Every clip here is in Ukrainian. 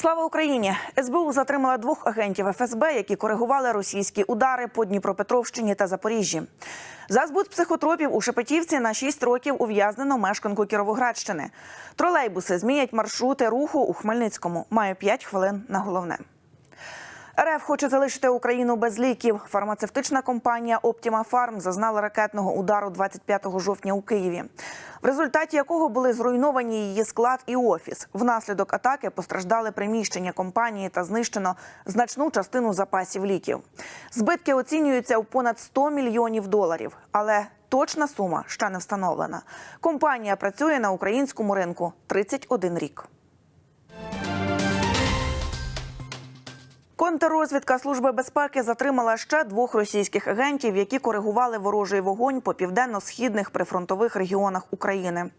Слава Україні! СБУ затримала двох агентів ФСБ, які коригували російські удари по Дніпропетровщині та Запоріжжі. За збут психотропів у Шепетівці на 6 років ув'язнено мешканку Кіровоградщини. Тролейбуси змінять маршрути руху у Хмельницькому. Має 5 хвилин на головне. РФ хоче залишити Україну без ліків. Фармацевтична компанія Optima Farm зазнала ракетного удару 25 жовтня у Києві, в результаті якого були зруйновані її склад і офіс. Внаслідок атаки постраждали приміщення компанії та знищено значну частину запасів ліків. Збитки оцінюються у понад 100 мільйонів доларів, але точна сума ще не встановлена. Компанія працює на українському ринку 31 рік. Контррозвідка Служби безпеки затримала ще двох російських агентів, які коригували ворожий вогонь по південно-східних прифронтових регіонах України.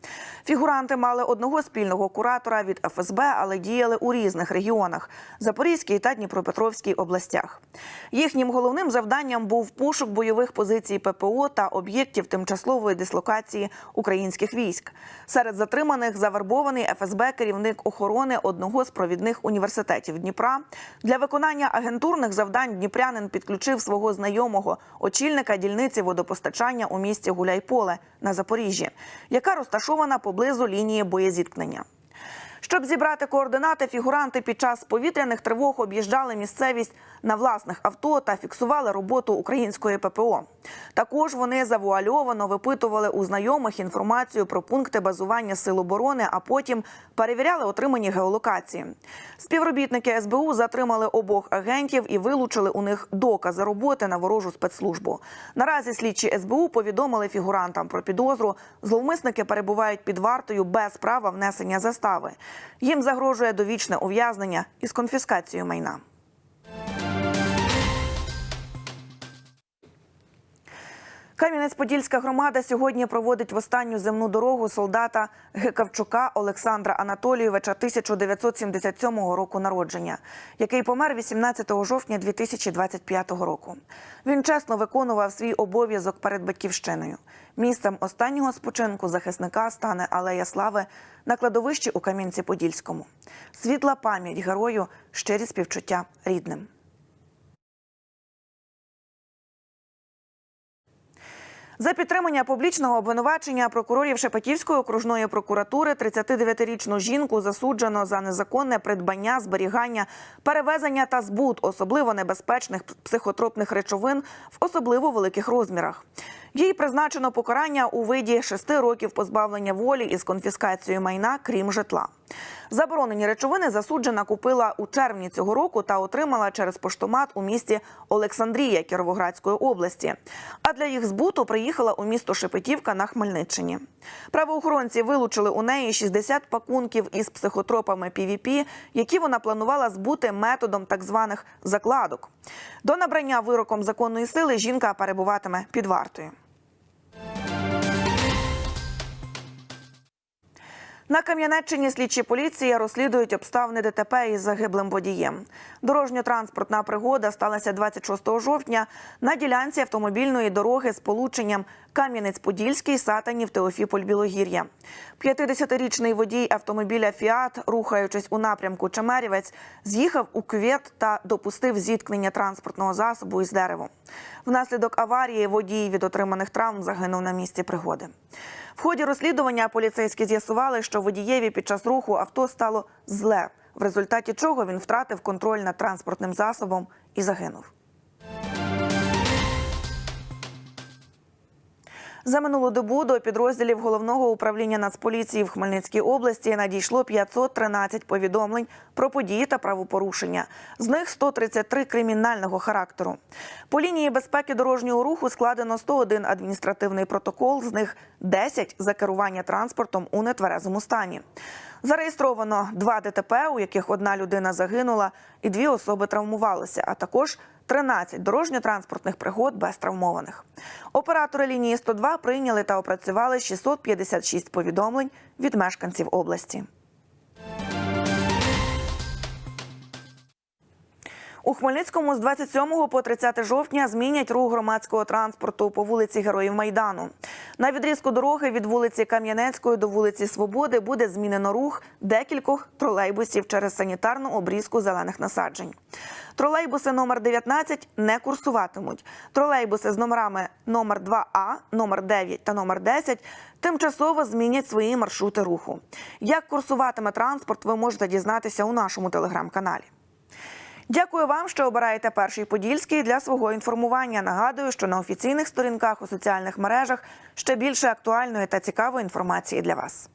Фігуранти мали одного спільного куратора від ФСБ, але діяли у різних регіонах Запорізькій та Дніпропетровській областях. Їхнім головним завданням був пошук бойових позицій ППО та об'єктів тимчасової дислокації українських військ. Серед затриманих завербований ФСБ керівник охорони одного з провідних університетів Дніпра для виконання агентурних завдань Дніпрянин підключив свого знайомого очільника дільниці водопостачання у місті Гуляйполе на Запоріжжі, яка розташована поблизу лінії боєзіткнення. Щоб зібрати координати, фігуранти під час повітряних тривог об'їжджали місцевість на власних авто та фіксували роботу української ППО. Також вони завуальовано випитували у знайомих інформацію про пункти базування сил оборони, а потім перевіряли отримані геолокації. Співробітники СБУ затримали обох агентів і вилучили у них докази роботи на ворожу спецслужбу. Наразі слідчі СБУ повідомили фігурантам про підозру. Зловмисники перебувають під вартою без права внесення застави. Їм загрожує довічне ув'язнення із конфіскацією майна. Кам'янець-Подільська громада сьогодні проводить в останню земну дорогу солдата Гикавчука Олександра Анатолійовича 1977 року народження, який помер 18 жовтня 2025 року. Він чесно виконував свій обов'язок перед батьківщиною. Місцем останнього спочинку захисника стане Алея Слави на кладовищі у Кам'янці-Подільському. Світла пам'ять герою, щирі співчуття рідним. За підтримання публічного обвинувачення прокурорів Шепетівської окружної прокуратури 39-річну жінку засуджено за незаконне придбання, зберігання, перевезення та збут особливо небезпечних психотропних речовин в особливо великих розмірах. Їй призначено покарання у виді шести років позбавлення волі із конфіскацією майна, крім житла. Заборонені речовини засуджена купила у червні цього року та отримала через поштомат у місті Олександрія Кіровоградської області. А для їх збуту приїхала у місто Шепетівка на Хмельниччині. Правоохоронці вилучили у неї 60 пакунків із психотропами PVP, які вона планувала збути методом так званих закладок. До набрання вироком законної сили жінка перебуватиме під вартою. На Кам'янеччині слідчі поліції розслідують обставини ДТП із загиблим водієм. Дорожньо-транспортна пригода сталася 26 жовтня на ділянці автомобільної дороги з полученням Кам'янець-Подільський, Сатанів, Теофіполь, Білогір'я. 50-річний водій автомобіля Фіат, рухаючись у напрямку Чемерівець, з'їхав у кювет та допустив зіткнення транспортного засобу із деревом. Внаслідок аварії водій від отриманих травм загинув на місці пригоди. В ході розслідування поліцейські з'ясували, що водієві під час руху авто стало зле, в результаті чого він втратив контроль над транспортним засобом і загинув. За минулу добу до підрозділів головного управління Нацполіції в Хмельницькій області надійшло 513 повідомлень про події та правопорушення. З них 133 кримінального характеру. По лінії безпеки дорожнього руху складено 101 адміністративний протокол, з них 10 за керування транспортом у нетверезому стані. Зареєстровано два ДТП, у яких одна людина загинула і дві особи травмувалися, а також 13 дорожньо-транспортних пригод без травмованих. Оператори лінії 102 прийняли та опрацювали 656 повідомлень від мешканців області. У Хмельницькому з 27 по 30 жовтня змінять рух громадського транспорту по вулиці Героїв Майдану. На відрізку дороги від вулиці Кам'янецької до вулиці Свободи буде змінено рух декількох тролейбусів через санітарну обрізку зелених насаджень. Тролейбуси номер 19 не курсуватимуть. Тролейбуси з номерами номер 2А, номер 9 та номер 10 тимчасово змінять свої маршрути руху. Як курсуватиме транспорт, ви можете дізнатися у нашому телеграм-каналі. Дякую вам, що обираєте перший подільський для свого інформування. Нагадую, що на офіційних сторінках у соціальних мережах ще більше актуальної та цікавої інформації для вас.